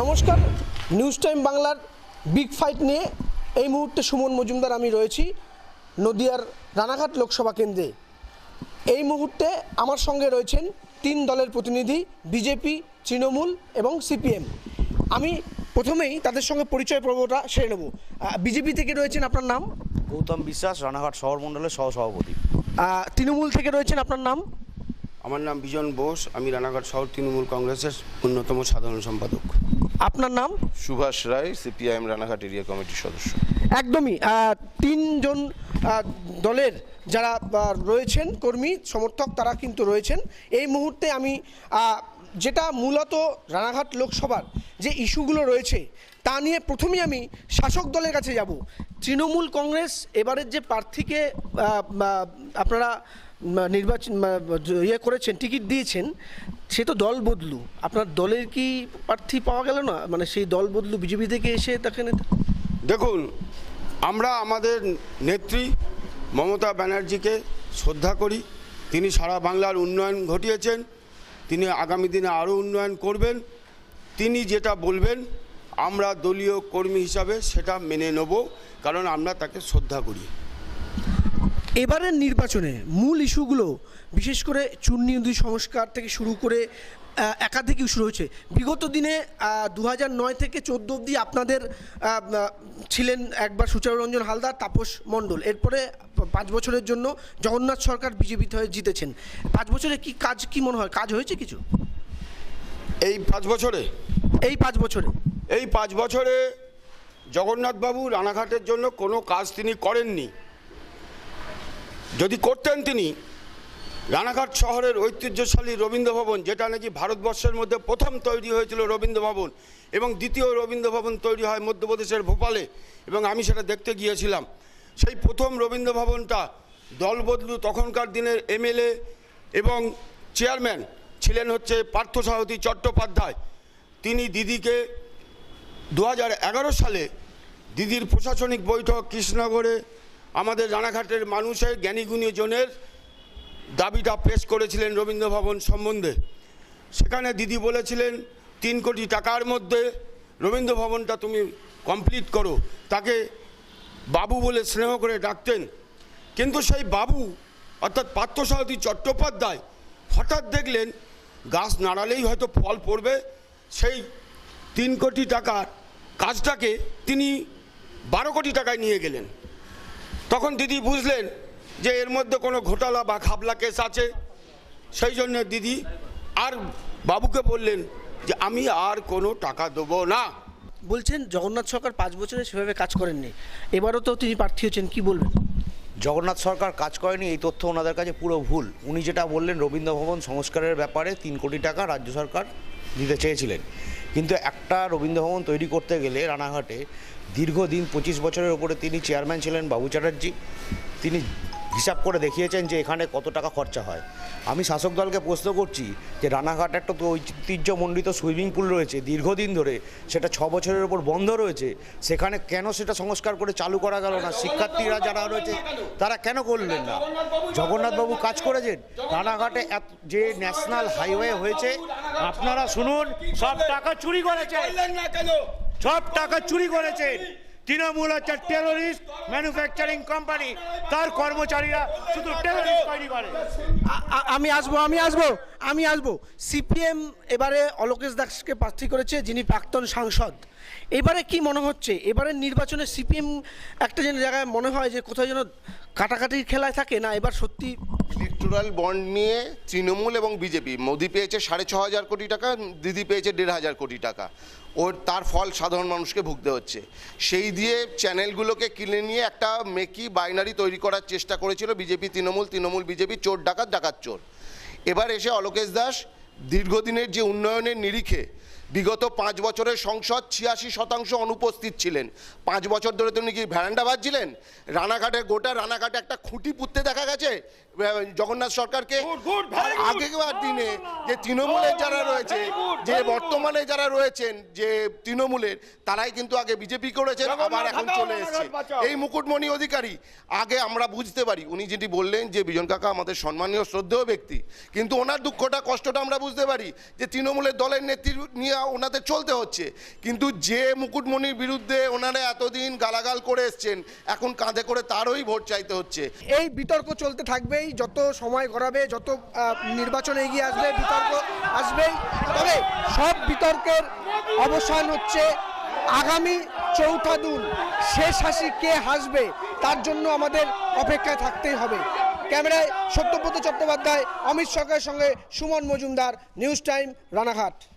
নমস্কার news time বাংলার big fight নিয়ে এই মুহূর্তে সুমন মজুমদার আমি রয়েছি নদিয়ার রানাঘাট লোকসভা কেন্দ্রে। এই মুহূর্তে আমার সঙ্গে রয়েছেন তিন দলের প্রতিনিধি বিজেপি তৃণমূল এবং সিপিএম আমি প্রথমেই তাদের সঙ্গে পরিচয় পর্বটা সেরে নেব। বিজেপি থেকে রয়েছেন আপনার নাম? গৌতম বিশ্বাস রানাঘাট শহর মণ্ডলের সহসভাপতি। তৃণমূল থেকে রয়েছেন আপনার নাম? আমার নাম বিজন বোস আমি রানাঘাট শহর তৃণমূল কংগ্রেসের অন্যতম সাধারণ সম্পাদক। আপনার নাম? সুভাষ রায় সিপিআইএম রানাঘাট এরিয়া কমিটির সদস্য। একদমই। তিনজন দলের যারা রয়েছেন কর্মী সমর্থক তারা কিন্তু রয়েছেন। এই মুহূর্তে আমি যেটা মূলত রানাঘাট লোকসভার যে ইস্যুগুলো রয়েছে তা নিয়ে প্রথমেই আমি শাসক দলের কাছে যাব। তৃণমূল কংগ্রেস এবারের যে প্রার্থীকে আপনারা নির্বাচন ইয়ে করেছেন টিকিট দিয়েছেন সে তো দল বদলু। আপনার দলের কি প্রার্থী পাওয়া গেল না? মানে সেই দল বদলু বিজেপি থেকে এসে তাকে নেতা? দেখুন, আমরা আমাদের নেত্রী মমতা ব্যানার্জিকে শ্রদ্ধা করি। তিনি সারা বাংলার উন্নয়ন ঘটিয়েছেন। তিনি আগামী দিনে আরও উন্নয়ন করবেন। তিনি যেটা বলবেন, আমরা দলীয় কর্মী হিসাবে সেটা মেনে নেব, কারণ আমরা তাকে শ্রদ্ধা করি। এবারের নির্বাচনে মূল ইস্যুগুলো বিশেষ করে চূর্ণী নদী সংস্কার থেকে শুরু করে একাধিক ইস্যু রয়েছে। বিগত দিনে দু নয় থেকে চোদ্দ অবধি আপনাদের ছিলেন একবার সুচারুরঞ্জন হালদার তাপস মণ্ডল। এরপরে পাঁচ বছরের জন্য জগন্নাথ সরকার বিজেপিতে হয়ে জিতেছেন। পাঁচ বছরে কি কাজ কি মনে হয়? কাজ হয়েছে কিছু? এই পাঁচ বছরে? এই পাঁচ বছরে। এই পাঁচ বছরে জগন্নাথবাবু রানাঘাটের জন্য কোনো কাজ তিনি করেননি। যদি করতেন তিনি, রানাঘাট শহরের ঐতিহ্যশালী রবীন্দ্র ভবন যেটা নাকি ভারতবর্ষের মধ্যে প্রথম তৈরি হয়েছিল রবীন্দ্র ভবন এবং দ্বিতীয় রবীন্দ্র ভবন তৈরি হয় মধ্যপ্রদেশের ভোপালে এবং আমি সেটা দেখতে গিয়েছিলাম। সেই প্রথম রবীন্দ্র ভবনটা দল বদলু তখনকার দিনের এমএলএ এবং চেয়ারম্যান ছিলেন হচ্ছে পার্থসারথী চট্টোপাধ্যায়। তিনি দিদিকে দু হাজার এগারো সালে দিদির প্রশাসনিক বৈঠক কৃষ্ণনগরে আমাদের রানাঘাটের মানুষের জ্ঞানীগুণী জনের দাবিটা পেশ করেছিলেন রবীন্দ্র ভবন সম্বন্ধে। সেখানে দিদি বলেছিলেন, তিন কোটি টাকার মধ্যে রবীন্দ্র ভবনটা তুমি কমপ্লিট করো। তাকে বাবু বলে স্নেহ করে ডাকতেন। কিন্তু সেই বাবু, অর্থাৎ পার্থসারথী চট্টোপাধ্যায়, হঠাৎ দেখলেন গাছ নাড়ালেই হয়তো ফল পড়বে। সেই তিন কোটি টাকার কাজটাকে তিনি বারো কোটি টাকায় নিয়ে গেলেন। তখন দিদি বুঝলেন যে এর মধ্যে কোনো ঘোটালা বা খাবলা কেস আছে সেই জন্য দিদি আর বাবুকে বললেন যে আমি আর কোনো টাকা দেবো না। বলছেন জগন্নাথ সরকার পাঁচ বছরে সেভাবে কাজ করেননি। এবারও তো তিনি প্রার্থী হচ্ছেন কি বলবেন? জগন্নাথ সরকার কাজ করেনি এই তথ্য ওনাদের কাছে পুরো ভুল। উনি যেটা বললেন রবীন্দ্র ভবন সংস্কারের ব্যাপারে তিন কোটি টাকা রাজ্য সরকার দিতে চেয়েছিলেন। কিন্তু একটা রবীন্দ্রভবন তৈরি করতে গেলে রানাঘাটে দীর্ঘদিন পঁচিশ বছরের উপরে তিনি চেয়ারম্যান ছিলেন বাবু চ্যাটার্জি, তিনি হিসাব করে দেখিয়েছেন যে এখানে কত টাকা খরচা হয়। আমি শাসক দলকে প্রশ্ন করছি যে রানাঘাট একটা তো ঐতিহ্যমণ্ডিত সুইমিং পুল রয়েছে দীর্ঘদিন ধরে সেটা ছ বছরের উপর বন্ধ রয়েছে সেখানে কেন সেটা সংস্কার করে চালু করা গেল না? শিক্ষার্থীরা যারা রয়েছে তারা কেন করলেন না? জগন্নাথবাবু কাজ করেছেন। রানাঘাটে এত যে ন্যাশনাল হাইওয়ে হয়েছে আপনারা শুনুন সব টাকা চুরি করেছে সব টাকা চুরি করেছে তৃণমূল হচ্ছে টেরোরিস্ট ম্যানুফ্যাকচারিং কোম্পানি তার কর্মচারীরা শুধু টেরোরিস্ট তৈরি করে। আমি আসব আমি আসব। আমি আসব। সিপিএম এবারে অলোকেশ দাসকে প্রার্থী করেছে, যিনি প্রাক্তন সাংসদ। এবারে কি মনে হচ্ছে? এবারের নির্বাচনে সিপিএম একটা যেন জায়গায় মনে হয় যে কোথাও যেন কাটাকাটির খেলায় থাকে না, এবার সত্যি ইলেকটোরাল বন্ড নিয়ে তৃণমূল এবং বিজেপি, মোদি পেয়েছে সাড়ে ছ হাজার কোটি টাকা, দিদি পেয়েছে দেড় হাজার কোটি টাকা। ওর, তার ফল সাধারণ মানুষকে ভুগতে হচ্ছে। সেই দিয়ে চ্যানেলগুলোকে কিনে নিয়ে একটা মেকি বাইনারি তৈরি করার চেষ্টা করেছিল বিজেপি তৃণমূল তৃণমূল বিজেপি, চোর ডাকাত ডাকাত চোর। এবার এসে অলোকেশ দাস দীর্ঘদিনের যে উন্নয়নের নিরিখে বিগত পাঁচ বছরের সংসদ ছিয়াশি শতাংশ অনুপস্থিত ছিলেন। পাঁচ বছর ধরে তিনি কি ভ্যারান্ডা বাজছিলেন? রানাঘাটে গোটা রানাঘাটে একটা খুঁটি পুঁততে দেখা জগন্নাথ সরকারকে আগেকার দিনে যে তৃণমূলের যারা রয়েছে যে বর্তমানে যারা রয়েছেন যে তৃণমূলের তারাই কিন্তু আগে বিজেপি করেছেন আবার এখন চলে এসেছে। এই মুকুটমণি অধিকারী আগে আমরা বুঝতে পারি উনি যেটি বললেন যে বিজন কাকা আমাদের সম্মানীয় শ্রদ্ধেয় ব্যক্তি কিন্তু ওনার দুঃখটা কষ্টটা আমরা বুঝতে পারি যে তৃণমূলের দলের নেতৃত্ব নিয়ে ওনাদের চলতে হচ্ছে। কিন্তু যে মুকুটমণির বিরুদ্ধে ওনারা এতদিন গালাগাল করে এসছেন এখন কাঁধে করে তারই ভোট চাইতে হচ্ছে। এই বিতর্ক চলতে থাকবেই যত সময় গড়াবে, যত নির্বাচন এগিয়ে আসবে, বিতর্ক আসবেই। তবে সব বিতর্কের অবসান হচ্ছে আগামী চৌঠা দিন শেষ হাসি কে হাসবে, তার জন্য আমাদের অপেক্ষায় থাকতেই হবে। ক্যামেরায় সত্যব্রত চট্টোপাধ্যায়, অমিত সরকারের সঙ্গে সুমন মজুমদার, নিউজ টাইম রানাঘাট।